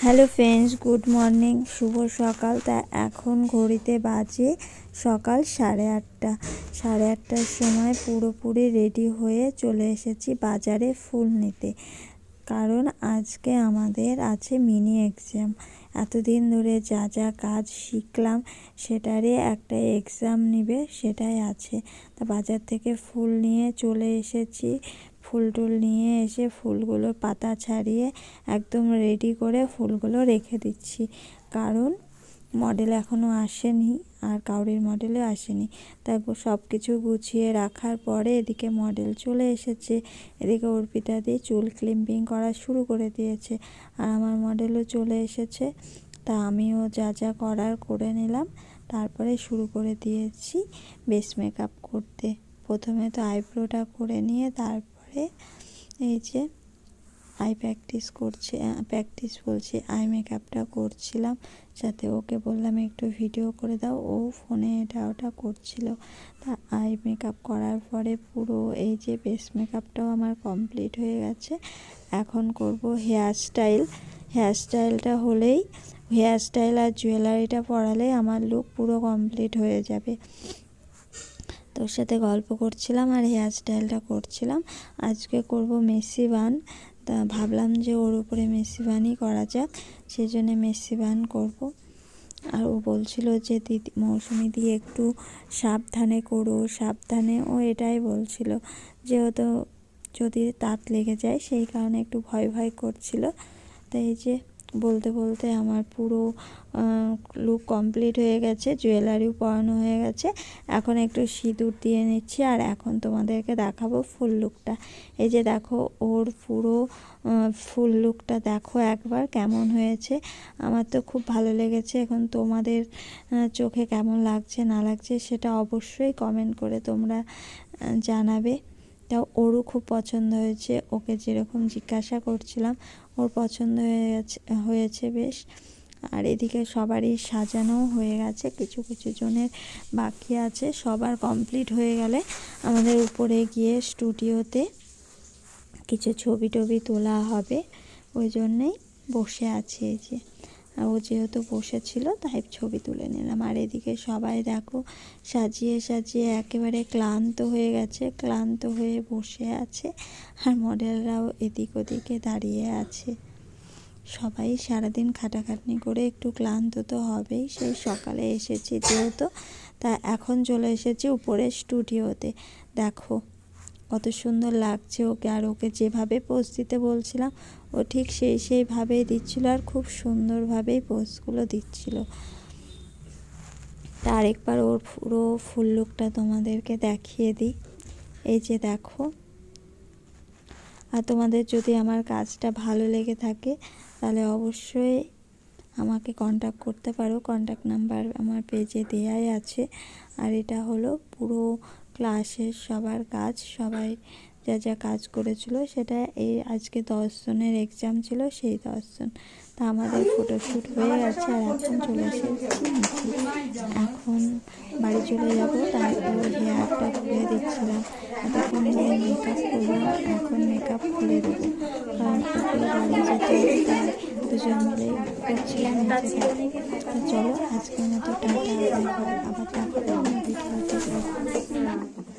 Hello friends, good morning, শুভ সকাল। তা এখন ঘড়িতে বাজে সকাল সাড়ে আটটা। সাড়ে আটটার সময় পুরোপুরি রেডি হয়ে চলে এসেছি বাজারে ফুল নিতে। কারণ আজকে আমাদের আছে মিনি এক্সাম। এতদিন ধরে যা যা কাজ শিখলাম, সেটারই একটা এক্সাম নিবে, সেটাই আছে। তা বাজার থেকে ফুল নিয়ে চলে এসেছি। ফুল টুল নিয়ে এসে ফুলগুলোর পাতা ছাড়িয়ে একদম রেডি করে ফুলগুলো রেখে দিচ্ছি। কারণ মডেল এখনও আসেনি আর কাউরির মডেলও আসেনি। তাই সব কিছু গুছিয়ে রাখার পরে এদিকে মডেল চলে এসেছে। এদিকে অর্পিতা দিয়ে চুল ক্লিম্পিং করা শুরু করে দিয়েছে। আর আমার মডেলও চলে এসেছে। তা আমিও যা যা করার করে নিলাম। তারপরে শুরু করে দিয়েছি বেস মেকআপ করতে। প্রথমে তো আইব্রোটা করে নিয়ে তারপরে এই যে আই প্র্যাকটিস করছে প্র্যাকটিস বলছি আই মেকআপটা করছিলাম। যাতে ওকে বললাম, একটু ভিডিও করে দাও। ও ফোনে এটা ওটা করছিল। তা আই মেকআপ করার পরে পুরো এই যে বেস মেকআপটাও আমার কমপ্লিট হয়ে গেছে। এখন করব হেয়ার স্টাইল হেয়ার স্টাইলটা হলেই হেয়ার স্টাইল আর জুয়েলারিটা পরালেই আমার লুক পুরো কমপ্লিট হয়ে যাবে। তোর সাথে গল্প করছিলাম আর হেয়ার স্টাইলটা করছিলাম। আজকে করব মেসি বান। তা ভাবলাম যে ওর উপরে মেসি বানই করা যাক সেই জন্য মেসি বান করব। আর ও বলছিল যে দিদি মৌসুমি দিয়ে একটু সাবধানে করো, সাবধানে। ও এটাই বলছিল যেহেতু যদি তাঁত লেগে যায়, সেই কারণে একটু ভয় ভয় করছিল। তাই যে বলতে বলতে আমার পুরো লুক কমপ্লিট হয়ে গেছে জুয়েলারিও পরানো হয়ে গেছে। এখন একটু সিঁদুর দিয়ে নিচ্ছি আর এখন তোমাদেরকে দেখাবো ফুল লুকটা এই যে দেখো, ওর পুরো ফুল লুকটা দেখো একবার কেমন হয়েছে। আমার তো খুব ভালো লেগেছে। এখন তোমাদের চোখে কেমন লাগছে না লাগছে সেটা অবশ্যই কমেন্ট করে তোমরা জানাবে। তা ওরও খুব পছন্দ হয়েছে। ওকে যেরকম জিজ্ঞাসা করছিলাম, ওর পছন্দ হয়ে গেছে হয়েছে বেশ। আর এদিকে সবারই সাজানো হয়ে গেছে, কিছু কিছু জনের বাকি আছে। সবার কমপ্লিট হয়ে গেলে আমাদের উপরে গিয়ে স্টুডিওতে কিছু ছবি টবি তোলা হবে। ওই জন্যেই বসে আছে এই যে। ও যেহেতু বসেছিল, তাই ছবি তুলে নিলাম। আর এদিকে সবাই দেখো, সাজিয়ে সাজিয়ে একেবারে ক্লান্ত হয়ে গেছে, ক্লান্ত হয়ে বসে আছে আর মডেলরাও এদিক ওদিকে দাঁড়িয়ে আছে। সবাই সারাদিন খাটাখাটনি করে একটু ক্লান্ত তো হবেই। সেই সকালে এসেছি যেহেতু, তা এখন চলে এসেছি উপরে স্টুডিওতে। দেখো কত সুন্দর লাগছে ওকে, আর ওকে যেভাবে পোজ দিতে বলছিলাম, ও ঠিক সেই সেইভাবেই দিচ্ছিল আর খুব সুন্দরভাবেই পোজগুলো দিচ্ছিল। তা আরেকবার ওর পুরো ফুল লুকটা তোমাদেরকে দেখিয়ে দিই। এই যে দেখো। আর তোমাদের যদি আমার কাজটা ভালো লেগে থাকে, তাহলে অবশ্যই আমাকে কন্ট্যাক্ট করতে পারো। কন্ট্যাক্ট নাম্বার আমার পেজে দেয়াই আছে। আর এটা হলো পুরো ক্লাসের সবার কাজ, সবাই যা যা কাজ করেছিল, সেটা এই আজকে দশজনের এক্সাম ছিল, সেই দশজন তা আমাদের ফটোশ্যুট হয়ে গেছে আর এখন চলে এসেছি এখন বাড়ি চলে যাব, তারপর হেয়ারটা খুলে দিচ্ছিলাম। এতক্ষণ ধরে মেকআপ করলাম, এখন মেকআপ খুলে দেবো। কারণ বাড়ি যেতে দুজন মিলে করছিলাম চলো আজকের মতো টাটা আবার দেখা